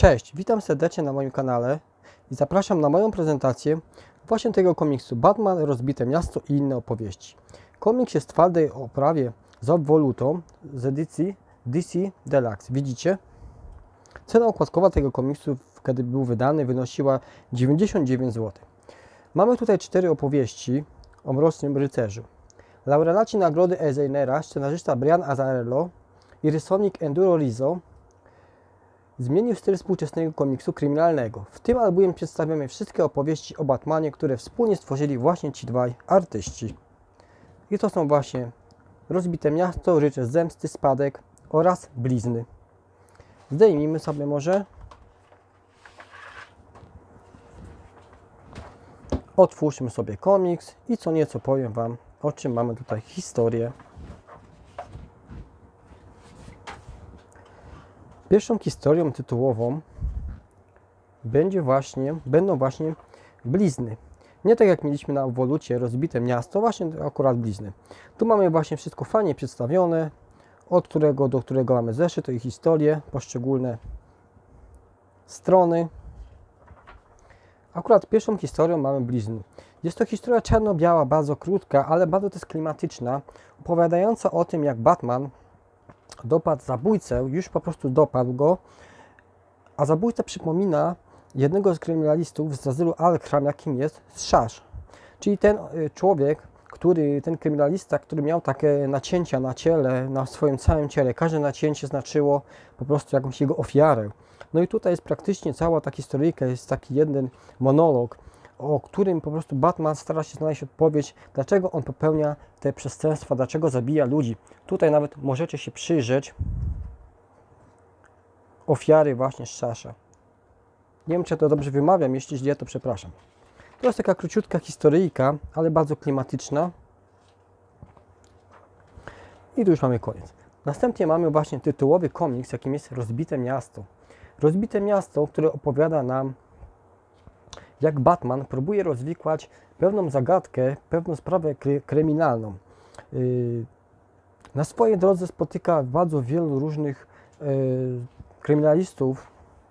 Cześć, witam serdecznie na moim kanale i zapraszam na moją prezentację właśnie tego komiksu Batman, Rozbite Miasto i inne opowieści. Komiks jest w twardej oprawie z obwolutą z edycji DC Deluxe. Widzicie? Cena okładkowa tego komiksu, kiedy był wydany, wynosiła 99 zł. Mamy tutaj cztery opowieści o Mrocznym Rycerzu. Laureaci nagrody Eisnera, scenarzysta Brian Azzarello i rysownik Enduro Rizzo zmienił styl współczesnego komiksu kryminalnego. W tym albumie przedstawiamy wszystkie opowieści o Batmanie, które wspólnie stworzyli właśnie ci dwaj artyści. I to są właśnie Rozbite Miasto, Rycerz Zemsty, Spadek oraz Blizny. Zdejmijmy sobie może. Otwórzmy sobie komiks i co nieco powiem Wam, o czym mamy tutaj historię. Pierwszą historią tytułową będzie właśnie, będą właśnie blizny. Nie tak jak mieliśmy na wolucie rozbite miasto, właśnie akurat blizny. Tu mamy właśnie wszystko fajnie przedstawione, od którego do którego mamy zeszyt, i historie, poszczególne strony. Akurat pierwszą historią mamy blizny. Jest to historia czarno-biała, bardzo krótka, ale bardzo też klimatyczna, opowiadająca o tym, jak Batman dopadł zabójcę, już po prostu dopadł go, a zabójca przypomina jednego z kryminalistów z azylu Alkram, jakim jest Szasz. Czyli ten y, człowiek, który, ten kryminalista, który miał takie nacięcia na ciele, na swoim całym ciele. Każde nacięcie znaczyło po prostu jakąś jego ofiarę. No i tutaj jest praktycznie cała ta historyjka, jest taki jeden monolog, o którym po prostu Batman stara się znaleźć odpowiedź, dlaczego on popełnia te przestępstwa, dlaczego zabija ludzi. Tutaj nawet możecie się przyjrzeć ofiary właśnie Szasza. Nie wiem, czy to dobrze wymawiam, jeśli źle, to przepraszam. To jest taka króciutka historyjka, ale bardzo klimatyczna. I tu już mamy koniec. Następnie mamy właśnie tytułowy komiks, jakim jest Rozbite Miasto. Rozbite Miasto, które opowiada nam jak Batman próbuje rozwikłać pewną zagadkę, pewną sprawę kry kryminalną. Yy, Na swojej drodze spotyka bardzo wielu różnych yy, kryminalistów,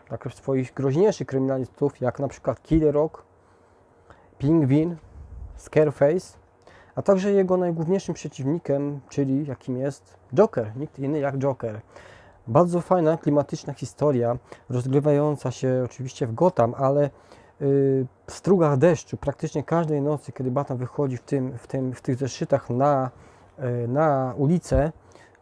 tak swoich groźniejszych kryminalistów, jak na przykład Killer Rock, Pingwin, Scareface, a także jego najgłówniejszym przeciwnikiem, czyli jakim jest Joker, nikt inny jak Joker. Bardzo fajna, klimatyczna historia, rozgrywająca się oczywiście w Gotham, ale strugach deszczu, praktycznie każdej nocy, kiedy Batman wychodzi w, tym, w, tym, w tych zeszytach na, y, na ulicę,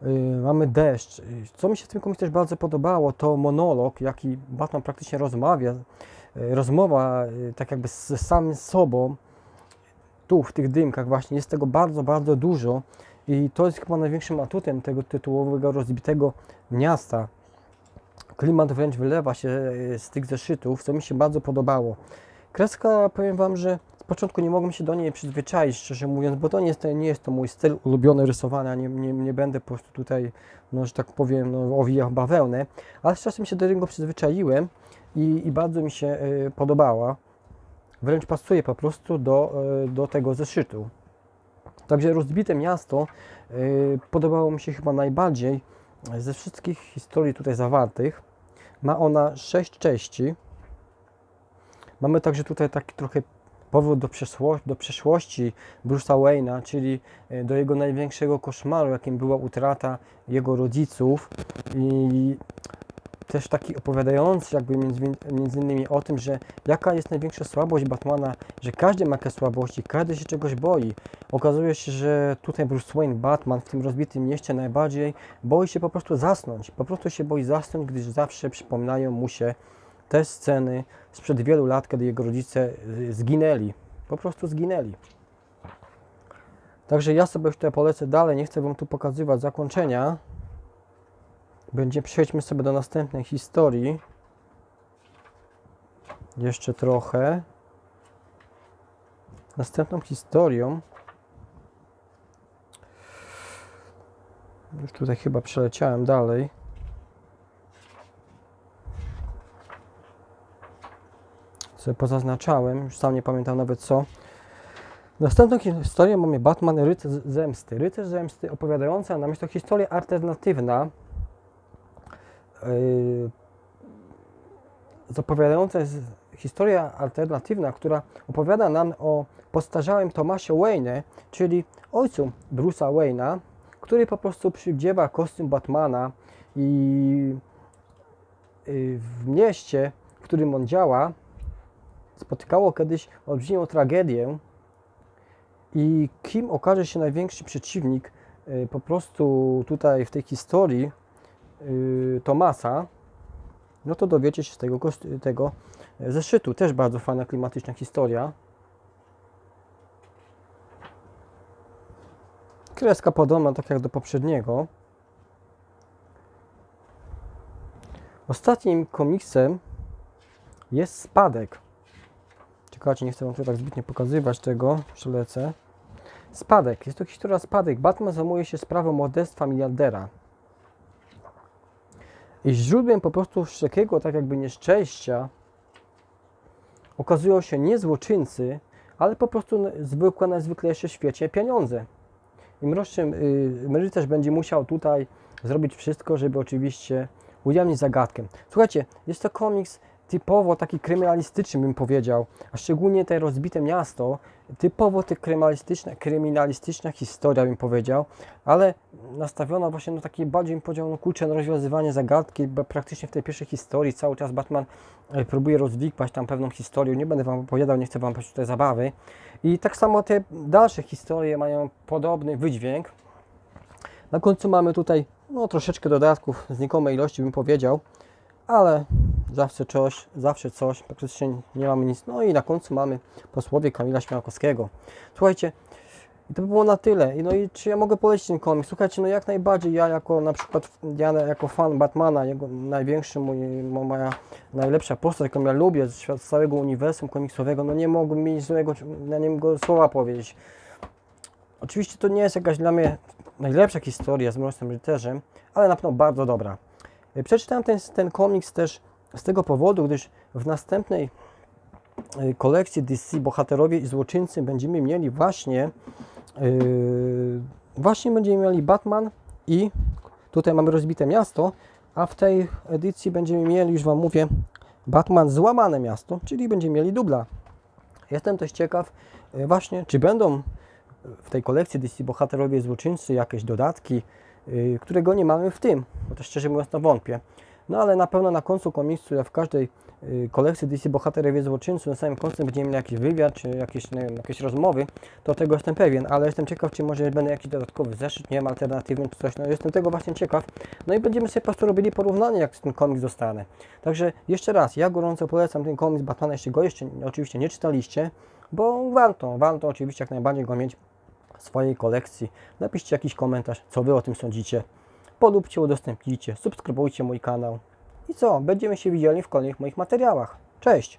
y, mamy deszcz. Co mi się w tym komiksie też bardzo podobało, to monolog, jaki Batman praktycznie rozmawia, y, rozmowa tak jakby z samym sobą, tu w tych dymkach właśnie, jest tego bardzo, bardzo dużo i to jest chyba największym atutem tego tytułowego rozbitego miasta. Klimat wręcz wylewa się y, z tych zeszytów, co mi się bardzo podobało. Kreska, powiem Wam, że z początku nie mogłem się do niej przyzwyczaić, szczerze mówiąc, bo to nie jest, nie jest to mój styl ulubiony rysowania, nie, nie, nie będę po prostu tutaj, no, że tak powiem, no, owijał bawełnę, ale z czasem się do niego przyzwyczaiłem i, i bardzo mi się y, podobała. Wręcz pasuje po prostu do, y, do tego zeszytu. Także rozbite miasto y, podobało mi się chyba najbardziej ze wszystkich historii tutaj zawartych. Ma ona sześć części. Mamy także tutaj taki trochę powrót do, przeszło, do przeszłości Bruce'a Wayne'a, czyli e, do jego największego koszmaru, jakim była utrata jego rodziców i też taki opowiadający jakby między, między innymi o tym, że jaka jest największa słabość Batmana, że każdy ma jakieś słabości, każdy się czegoś boi. Okazuje się, że tutaj Bruce Wayne, Batman w tym rozbitym mieście najbardziej boi się po prostu zasnąć. Po prostu się boi zasnąć, gdyż zawsze przypominają mu się te sceny sprzed wielu lat, kiedy jego rodzice y, zginęli. Po prostu zginęli. Także ja sobie już tutaj polecę dalej, nie chcę Wam tu pokazywać zakończenia. Będzie, przejdźmy sobie do następnej historii. Jeszcze trochę. Następną historią. Już tutaj chyba przeleciałem dalej. Sobie pozaznaczałem, już sam nie pamiętam nawet co. Następną historię mamy Batman Rycerz Zemsty. Rycerz Zemsty opowiadająca nam jest to historia alternatywna, zapowiadająca jest historia alternatywna, która opowiada nam o postarzałym Tomasie Wayne, czyli ojcu Bruce'a Wayne'a, który po prostu przywdziewa kostium Batmana i y, w mieście, w którym on działa, spotykało kiedyś olbrzymią tragedię i kim okaże się największy przeciwnik y, po prostu tutaj w tej historii y, Tomasa, no to dowiecie się z tego, tego e, zeszytu. Też bardzo fajna, klimatyczna historia. Kreska podobna, tak jak do poprzedniego. Ostatnim komiksem jest Spadek. Czekajcie, nie chcę Wam tu tak zbytnio pokazywać tego, przelecę. Spadek. Jest to historia Spadek. Batman zajmuje się sprawą morderstwa miliardera. I źródłem po prostu wszelkiego tak jakby nieszczęścia okazują się nie złoczyńcy, ale po prostu zwykłe, najzwyklejsze w świecie pieniądze. I mroczny y, rycerz będzie musiał tutaj zrobić wszystko, żeby oczywiście ujawnić zagadkę. Słuchajcie, jest to komiks typowo taki kryminalistyczny, bym powiedział, a szczególnie te rozbite miasto, typowo te kryminalistyczne, kryminalistyczna historia, bym powiedział, ale nastawiona właśnie na taki bardziej, bym powiedział, no kurczę, rozwiązywanie zagadki, bo praktycznie w tej pierwszej historii cały czas Batman e, próbuje rozwikłać tam pewną historię, nie będę Wam opowiadał, nie chcę Wam psuć tutaj zabawy. I tak samo te dalsze historie mają podobny wydźwięk. Na końcu mamy tutaj no, troszeczkę dodatków, znikomej ilości bym powiedział, ale zawsze coś, zawsze coś, praktycznie nie mamy nic. No i na końcu mamy posłowie Kamila Śmiałkowskiego. Słuchajcie, to by było na tyle. No i czy ja mogę polecić ten komiks? Słuchajcie, no jak najbardziej ja jako na przykład, ja jako fan Batmana, jego największy, mój, mo- moja najlepsza postać, jaką ja lubię z całego uniwersum komiksowego, no nie mogłem mi złego, na niego słowa powiedzieć. Oczywiście to nie jest jakaś dla mnie najlepsza historia z Mrocznym Rycerzem, ale na pewno bardzo dobra. Przeczytałem ten, ten komiks też z tego powodu, gdyż w następnej e, kolekcji DC Bohaterowie i Złoczyńcy będziemy mieli właśnie Yy, właśnie będziemy mieli Batman i tutaj mamy rozbite miasto, a w tej edycji będziemy mieli, już Wam mówię, Batman złamane miasto, czyli będziemy mieli dubla. Jestem też ciekaw yy, właśnie, czy będą w tej kolekcji DC Bohaterowie i Złoczyńcy jakieś dodatki, yy, którego nie mamy w tym, bo to szczerze mówiąc to wątpię. No ale na pewno na końcu komiksu, jak w każdej yy, kolekcji DC Bohaterowie Złoczyńcy, na samym końcu będziemy mieli jakiś wywiad, czy jakieś, nie wiem, jakieś rozmowy, to tego jestem pewien, ale jestem ciekaw, czy może będę jakiś dodatkowy zeszyt, nie wiem, alternatywny czy coś, no jestem tego właśnie ciekaw. No i będziemy sobie po prostu robili porównanie, jak ten komiks dostanę. Także jeszcze raz, ja gorąco polecam ten komiks Batmana, jeśli go jeszcze oczywiście nie czytaliście, bo warto, warto oczywiście jak najbardziej go mieć w swojej kolekcji. Napiszcie jakiś komentarz, co Wy o tym sądzicie. Polubcie, udostępnijcie, subskrybujcie mój kanał. I co? Będziemy się widzieli w kolejnych moich materiałach. Cześć!